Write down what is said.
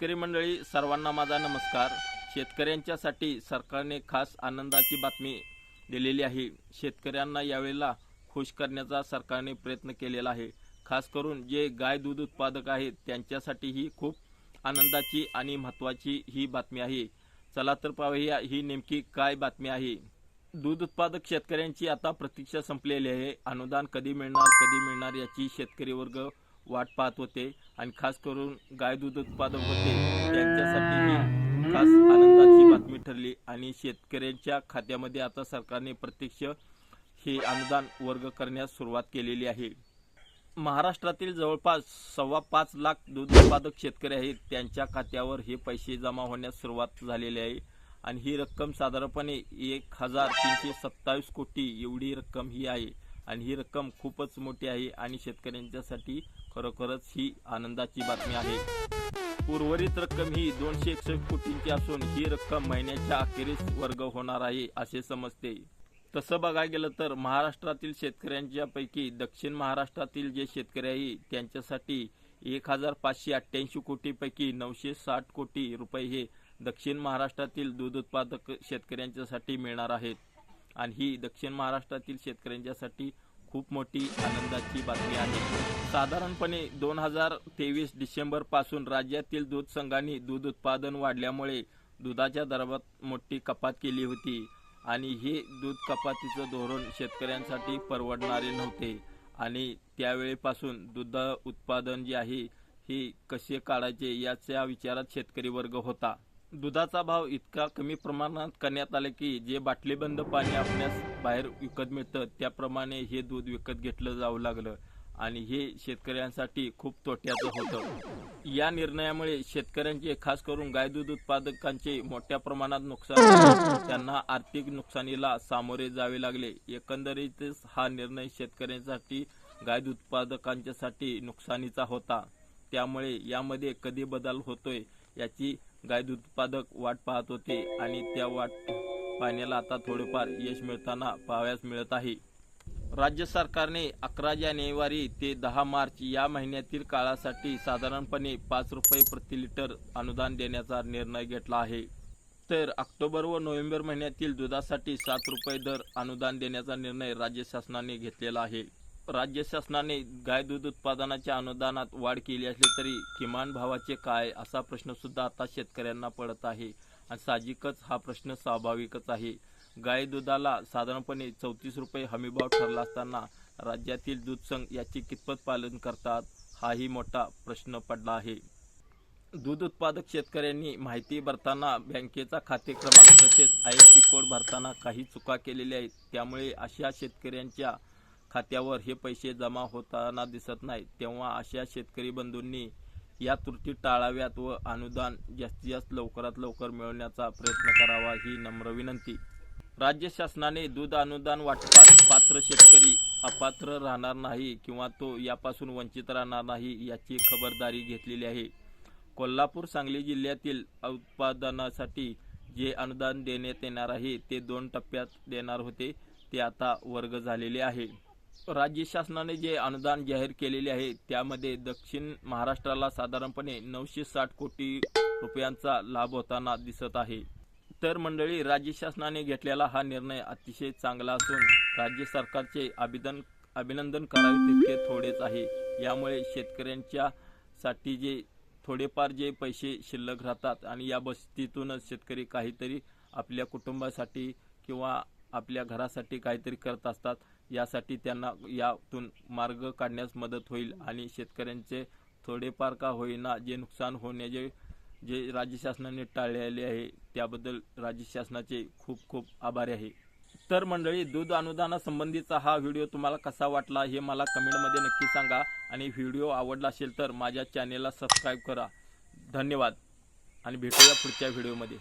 शेतकरी मंडळी सर्वांना माझा नमस्कार. शेतकऱ्यांच्यासाठी सरकारने खास आनंदाची बातमी दिलेली आहे. शेतकऱ्यांना यावेळेला खुश करण्याचा सरकारने प्रयत्न केलेला आहे. खास करून जे गाय दूध उत्पादक आहेत त्यांच्यासाठी ही खूप आनंदाची आणि महत्त्वाची ही बातमी आहे. चला तर पाहूया ही नेमकी काय बातमी आहे. दूध उत्पादक शेतकऱ्यांची आता प्रतीक्षा संपलेली आहे. अनुदान कधी मिळणार कधी मिळणार याची शेतकरी वर्ग वाट पाहत होते आणि खास करून गाय दूध उत्पादक होते. त्यांच्यासाठी ही खास आनंदाची बातमी ठरली आणि शेतकऱ्यांच्या खात्यामध्ये आता सरकारने प्रत्यक्ष हे अनुदान वर्ग करण्यास सुरुवात केलेली आहे. महाराष्ट्रातील जवळपास सव्वा पाच लाख दूध उत्पादक शेतकरी आहेत. त्यांच्या खात्यावर हे पैसे जमा होण्यास सुरुवात झालेली आहे आणि ही रक्कम साधारणपणे एक हजार तीनशे सत्तावीस कोटी एवढी रक्कम ही आहे. आणि ही रक्कम खूपच मोठी आहे आणि शेतकऱ्यांच्यासाठी खरोखरच ही आनंदाची बातमी आहे. उर्वरित रक्कम ही दोनशे एकसष्ट कोटींची असून ही रक्कम महिन्याच्या अखेरीस वर्ग होणार आहे असे समजते. तसं बघायला गेलं तर महाराष्ट्रातील शेतकऱ्यांच्या पैकी दक्षिण महाराष्ट्रातील जे शेतकरी आहे त्यांच्यासाठी एक हजार पाचशे अठ्ठ्याऐंशी कोटीपैकी नऊशे साठ कोटी रुपये हे दक्षिण महाराष्ट्रातील दूध उत्पादक शेतकऱ्यांच्यासाठी मिळणार आहेत. आणि ही दक्षिण महाराष्ट्रातील शेतकऱ्यांच्यासाठी खूप मोठी आनंदाची बातमी आहे. साधारणपणे दोन हजार तेवीस डिसेंबरपासून राज्यातील दूध संघांनी दूध उत्पादन वाढल्यामुळे दुधाच्या दरात मोठी कपात केली होती आणि हे दूध कपातीचं धोरण शेतकऱ्यांसाठी परवडणारे नव्हते. आणि त्यावेळेपासून दूध उत्पादन जे आहे हे कसे काढायचे याच्या विचारात शेतकरी वर्ग होता. दुधाचा भाव इतका कमी प्रमाणात करण्यात आला की जे बाटलीबंद पाणी आपल्यास बाहेर विकत मिळतं त्याप्रमाणे हे दूध विकत घेतलं जाऊ लागलं आणि हे शेतकऱ्यांसाठी खूप तोट्याचं होतं. या निर्णयामुळे शेतकऱ्यांचे खास करून गाय दूध उत्पादकांचे मोठ्या प्रमाणात नुकसान झाले. त्यांना आर्थिक नुकसानीला सामोरे जावे लागले. एकंदरीतच हा निर्णय शेतकऱ्यांसाठी गाय दूध उत्पादकांच्यासाठी नुकसानीचा होता. त्यामुळे यामध्ये कधी बदल होतोय याची गाय दूध उत्पादक वाट पाहत होते आणि त्या वाट पाहण्याला आता थोडेफार यश मिळताना पाहावयास मिळत आहे. राज्य सरकारने अकरा जानेवारी ते दहा मार्च या महिन्यातील काळासाठी साधारणपणे पाच रुपये प्रति लिटर अनुदान देण्याचा निर्णय घेतला आहे. तर ऑक्टोबर व नोव्हेंबर महिन्यातील दुधासाठी सात रुपये दर अनुदान देण्याचा निर्णय राज्य शासनाने घेतलेला आहे. राज्य शासनाने गाय दूध उत्पादनाच्या अनुदानात वाढ केली असली तरी किमान भावाचे काय असा प्रश्न सुद्धा आता शेतकऱ्यांना पडत आहे. आणि साहजिकच हा प्रश्न स्वाभाविकच आहे. गाय दुधाला साधारणपणे चौतीस रुपये हमीभाव ठरला असताना राज्यातील दूध संघ याचे कितपत पालन करतात हाही मोठा प्रश्न पडला आहे. दूध उत्पादक शेतकऱ्यांनी माहिती भरताना बँकेचा खाते क्रमांक तसेच आय एस सी कोड भरताना काही चुका केलेल्या आहेत. त्यामुळे अशा शेतकऱ्यांच्या खात्यावर हे पैसे जमा होताना दिसत नाहीत. तेव्हा अशा शेतकरी बंधूंनी या त्रुटी टाळाव्यात व अनुदान जास्तीत जास्त लवकरात लवकर मिळवण्याचा प्रयत्न करावा ही नम्र विनंती. राज्य शासनाने दूध अनुदान वाटपात पात्र शेतकरी अपात्र राहणार नाही किंवा तो यापासून वंचित राहणार नाही याची खबरदारी घेतलेली आहे. कोल्हापूर सांगली जिल्ह्यातील उत्पादनासाठी जे अनुदान देण्यात येणार आहे ते दोन टप्प्यात देणार होते ते आता वर्ग झालेले आहे. राज्य शासनाने जे अनुदान जाहीर केलेले आहे त्यामध्ये दक्षिण महाराष्ट्राला साधारणपणे नऊशे साठ कोटी रुपयांचा लाभ होताना दिसत आहे. तर मंडळी राज्य शासनाने घेतलेला हा निर्णय अतिशय चांगला असून राज्य सरकारचे अभिदन अभिनंदन करावे तितके थोडेच आहे. यामुळे शेतकऱ्यांच्या साठी जे थोडेफार जे पैसे शिल्लक राहतात आणि या बस्तीतूनच शेतकरी काहीतरी आपल्या कुटुंबासाठी किंवा आपल्या घरासाठी काहीतरी करत असतात यासाठी त्यांना यातून मार्ग काढण्यास मदत होईल आणि शेतकऱ्यांचे थोडेफार का होईना जे नुकसान होण्याचे जे राज्य शासनाने टाळलेले आहे त्याबद्दल राज्य शासनाचे खूप खूप आभारी आहे. तर मंडळी दूध अनुदानासंबंधीचा हा व्हिडिओ तुम्हाला कसा वाटला हे मला कमेंटमध्ये नक्की सांगा आणि व्हिडिओ आवडला असेल तर माझ्या चॅनेलला सबस्क्राईब करा. धन्यवाद आणि भेटूया पुढच्या व्हिडिओमध्ये.